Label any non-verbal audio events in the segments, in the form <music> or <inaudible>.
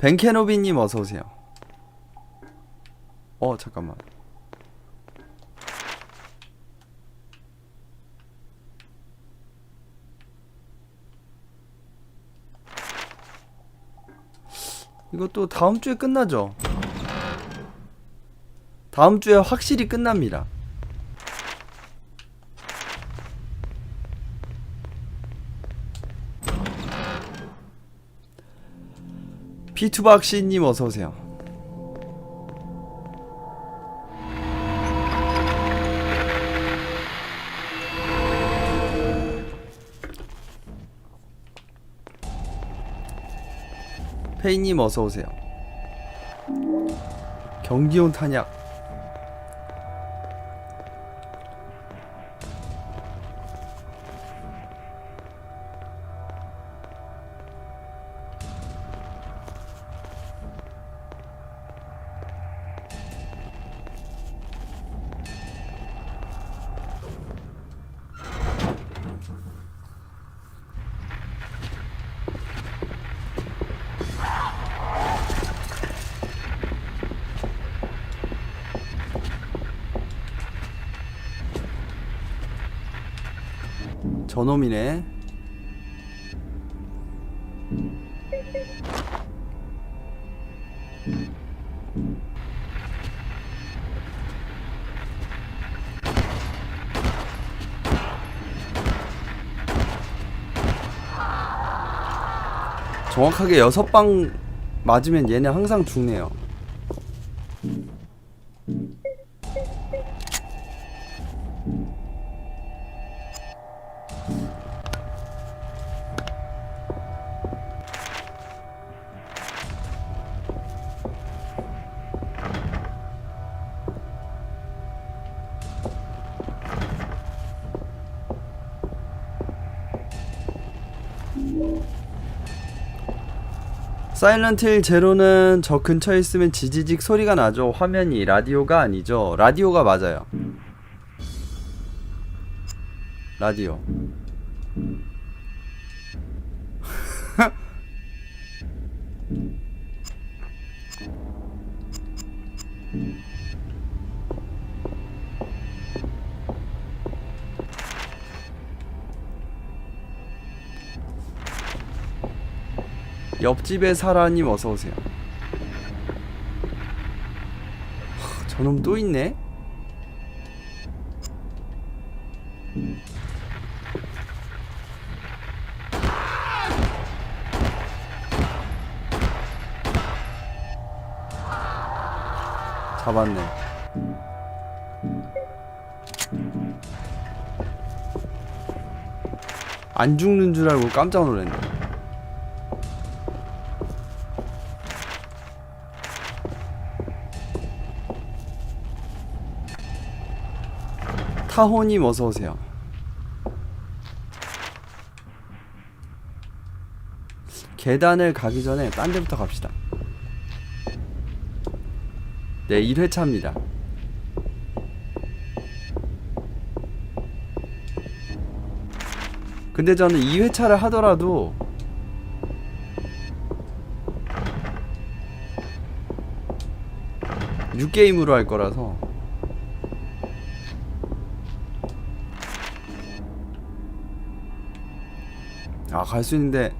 벤케노비님 어서 오세요. 어 잠깐만. 이것도 다음 주에 끝나죠? 다음 주에 확실히 끝납니다. 피투박씨님 어서 오세요. 페이님 어서 오세요. 경기온 탄약. 저놈이네. 정확하게 여섯 방 맞으면 얘네 항상 죽네요. 사일런트 힐 제로는 저 근처에 있으면 지지직 소리가 나죠. 화면이 라디오가 아니죠. 라디오가 맞아요. 라디오. <laughs> 옆집에 사라님 어서 오세요. 하, 저놈 또 있네. 잡았네. 안 죽는 줄 알고 깜짝 놀랐네. 타호님 어서 오세요. 계단을 가기 전에 딴 데부터 갑시다. 네, 1회차입니다. 근데 저는 2회차를 하더라도 뉴게임으로 할 거라서 갈 수 있는데.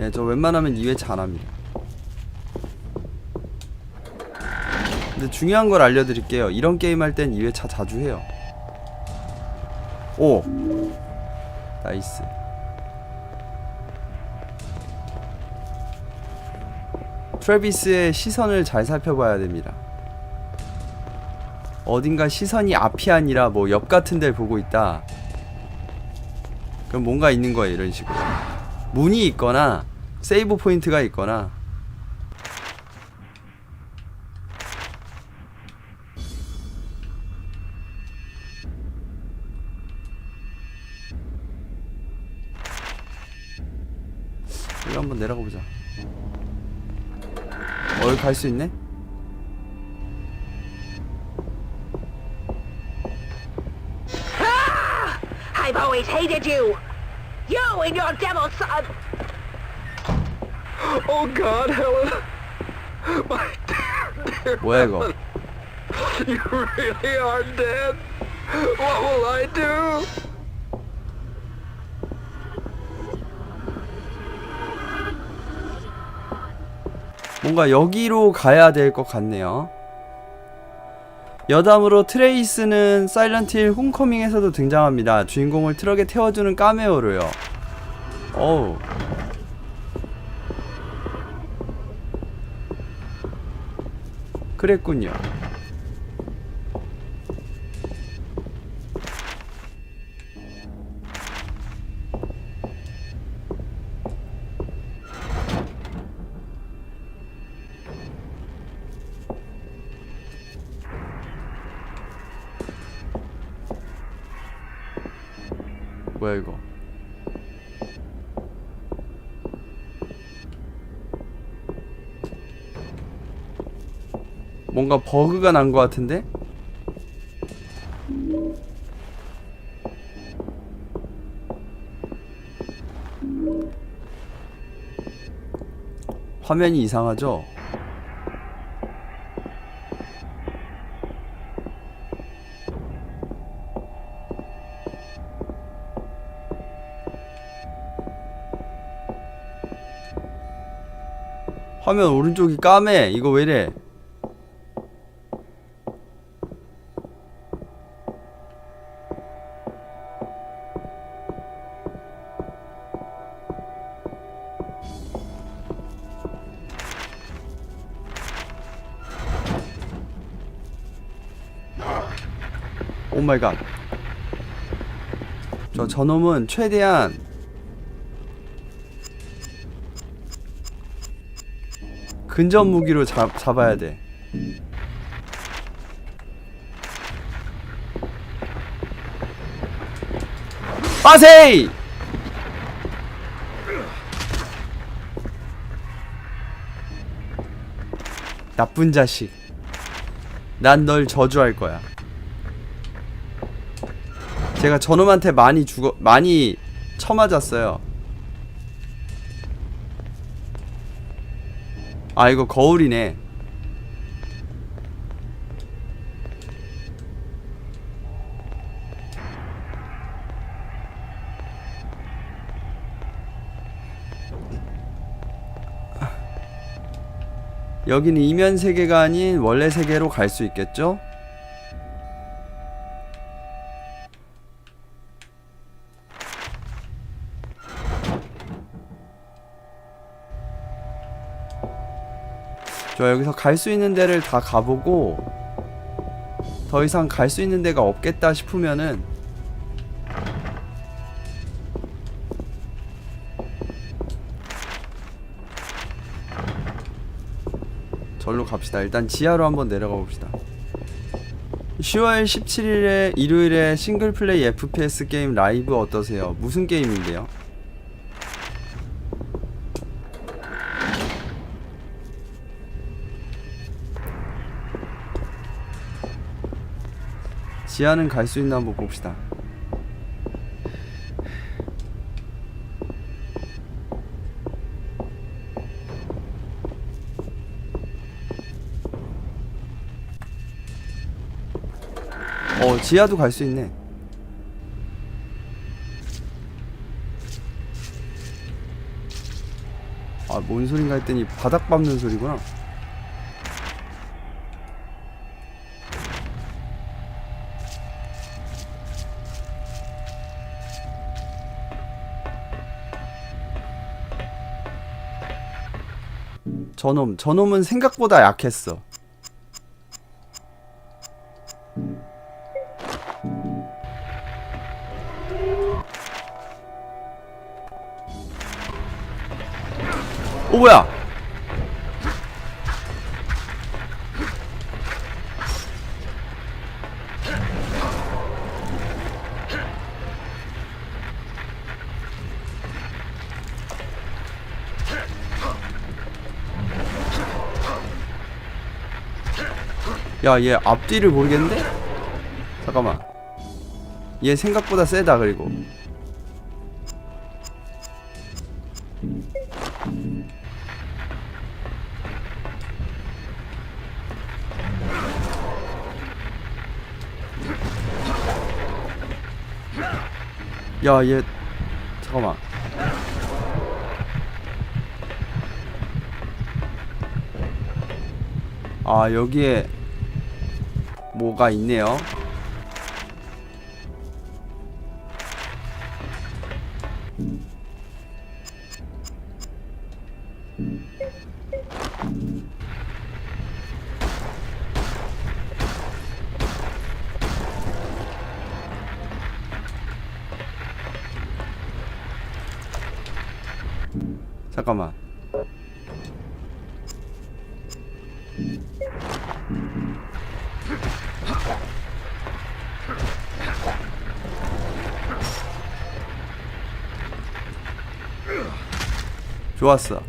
예, 저 웬만하면 2회차 안 합니다. 근데 중요한 걸 알려드릴게요. 이런 게임 할 땐 2회차 자주 해요. 오! 나이스. 트래비스의 시선을 잘 살펴봐야 됩니다. 어딘가 시선이 앞이 아니라 뭐 옆 같은 데를 보고 있다 그럼 뭔가 있는 거예요 이런 식으로. 문이 있거나 세이브 포인트가 있거나. 여기 한번 내려가 보자. 어 여기 갈 수 있네 I've always hated you! You and your devil son! Oh God, Helen. My dear, dear. 뭐야 이거 You really are dead. What will I do? 뭔가 여기로 가야 될 것 같네요. 여담으로 트레이스는 사일런트힐 홈커밍에서도 등장합니다. 주인공을 트럭에 태워주는 까메오로요. 어우. 그랬군요. 뭐야 이거? 뭔가 버그가 난 것 같은데? 화면이 이상하죠? 화면 오른쪽이 까매. 이거 왜 이래? 오 마이 갓. 저 저놈은 최대한 근접 무기로 잡, 잡아야 돼. 빠세이! 나쁜 자식. 난 널 저주할 거야. 제가 저놈한테 많이 죽어 많이 쳐맞았어요. 아 이거 거울이네. 여기는 이면 세계가 아닌 원래 세계로 갈 수 있겠죠? 저 여기서 갈 수 있는 데를 다 가보고 더 이상 갈 수 있는 데가 없겠다 싶으면은 절로 갑시다. 일단 지하로 한번 내려가 봅시다. 10월 17일에 일요일에 싱글 플레이 FPS 게임 라이브 어떠세요? 무슨 게임인데요? 지하는 갈 수 있나 한번 봅시다. 어, 지하도 갈 수 있네. 아, 뭔 소린가 했더니 바닥 밟는 소리구나. 저놈, 저놈은 생각보다 약했어. 오 뭐야? 야 얘 앞뒤를 모르겠는데? 잠깐만 얘 생각보다 세다 그리고 야, 얘 잠깐만. 아, 여기에 뭐가 있네요. 잠깐만. 좋았어.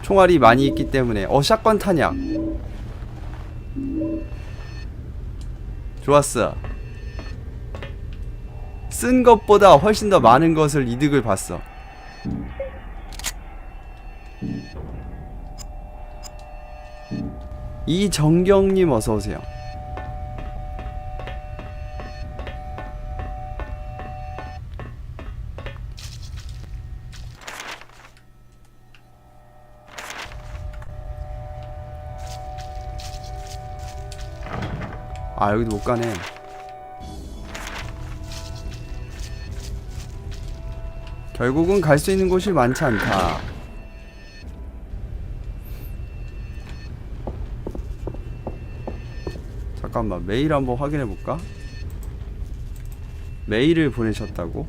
총알이 많이 있기 때문에 어 샷건 탄약. 좋았어. 쓴 것보다 훨씬 더 많은 것을 이득을 봤어. 이정경님 어서 오세요. 아 여기도 못 가네. 결국은 갈 수 있는 곳이 많지 않다. 잠깐만 메일 한번 확인해 볼까? 메일을 보내셨다고?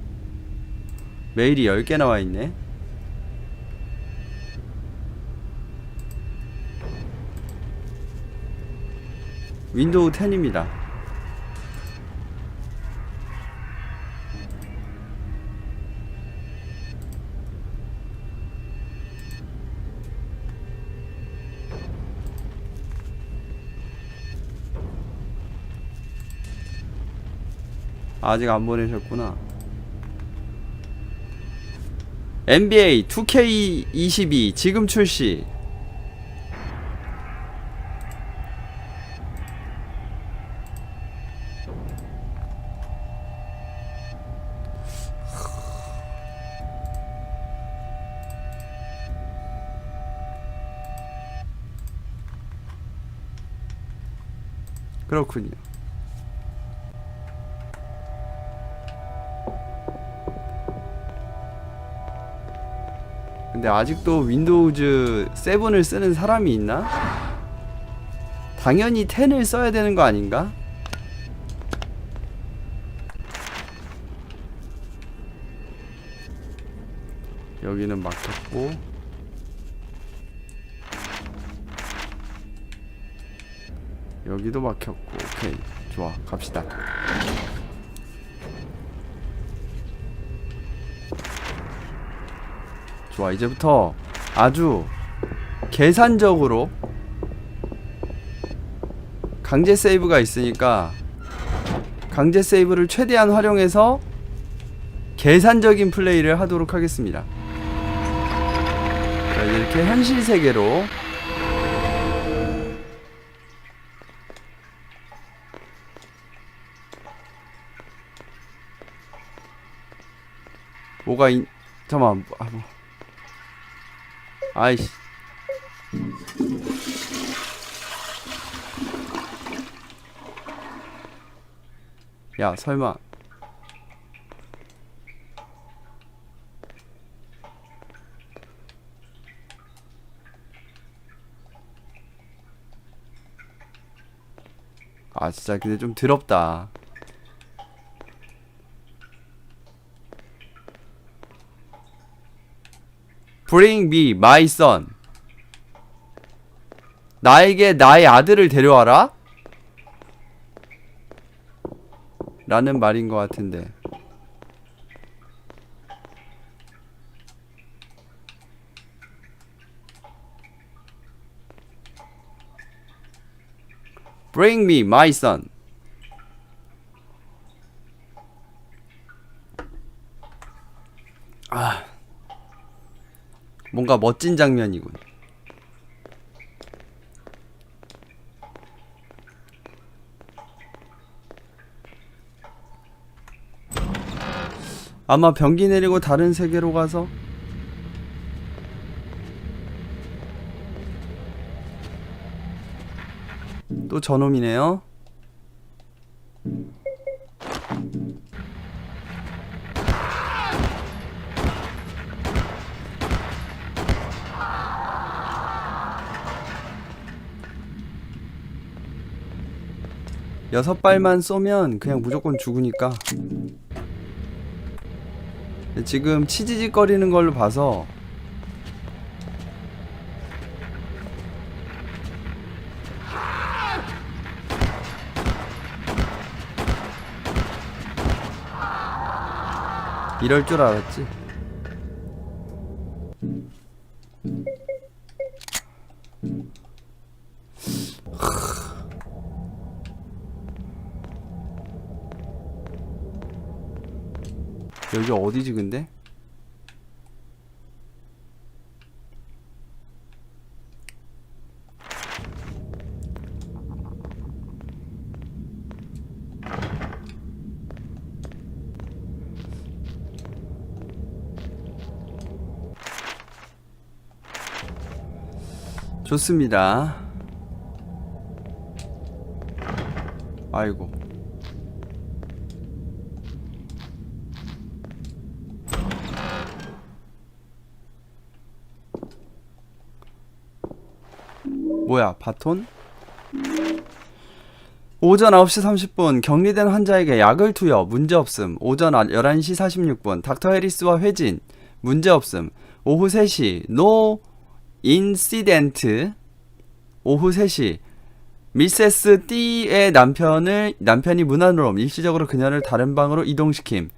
메일이 10개 나와 있네. 윈도우 10입니다. 아직 안 보내셨구나. NBA 2K22 지금 출시. 그렇군요. 근데 아직도 윈도우즈 7을 쓰는 사람이 있나? 당연히 10을 써야 되는 거 아닌가? 여기는 막혔고 여기도 막혔고 오케이 좋아 갑시다 좋아 이제부터 아주 계산적으로 강제 세이브가 있으니까 강제 세이브를 최대한 활용해서 계산적인 플레이를 하도록 하겠습니다. 자, 이렇게 현실 세계로 뭐가 있... 잠깐만 아, 뭐. 아이씨. 야 설마. 아 진짜 근데 좀 더럽다 Bring me my son. 나에게 나의 아들을 데려와라? 라는 말인 것 같은데. Bring me my son. 아. 뭔가 멋진 장면이군. 아마 변기 내리고 다른 세계로 가서 또 저놈이네요. 여섯 발만 쏘면 그냥 무조건 죽으니까. 지금 치지직거리는 걸로 봐서 이럴 줄 알았지 여기 어디지 근데? 좋습니다. 아이고. 뭐야 바톤? 오전 9시 30분 격리된 환자에게 약을 투여 문제없음. 오전 11시 46분 닥터 해리스와 회진 문제없음. 오후 3시 노 인시덴트 오후 3시 미세스 D의 남편을 남편이 무난으로 일시적으로 그녀를 다른 방으로 이동시킴.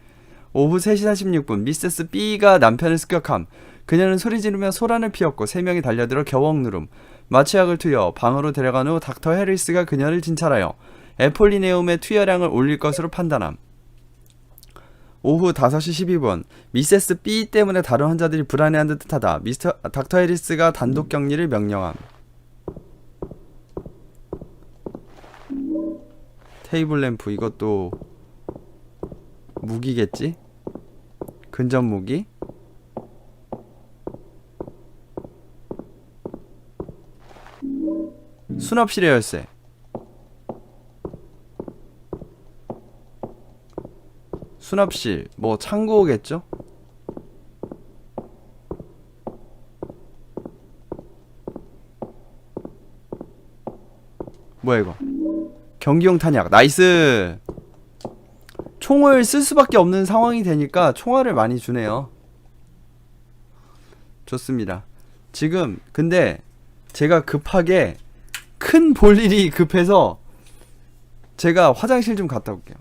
오후 3시 46분 미세스 B가 남편을 습격함. 그녀는 소리 지르며 소란을 피웠고 세 명이 달려들어 겨왕 누름 마취약을 투여 방으로 데려간 후 닥터 해리스가 그녀를 진찰하여 에폴리네움의 투여량을 올릴 것으로 판단함. 오후 5시 12분 미세스 B 때문에 다른 환자들이 불안해한 듯하다. 미스터 닥터 해리스가 단독 격리를 명령함. 테이블 램프 이것도 무기겠지? 근접 무기? 수납실의 열쇠. 수납실, 뭐 창고겠죠? 뭐야 이거? 경기용 탄약, 나이스. 총을 쓸 수밖에 없는 상황이 되니까 총알을 많이 주네요. 좋습니다. 지금 근데 제가 급하게 큰 볼일이 급해서 제가 화장실 좀 갔다 올게요.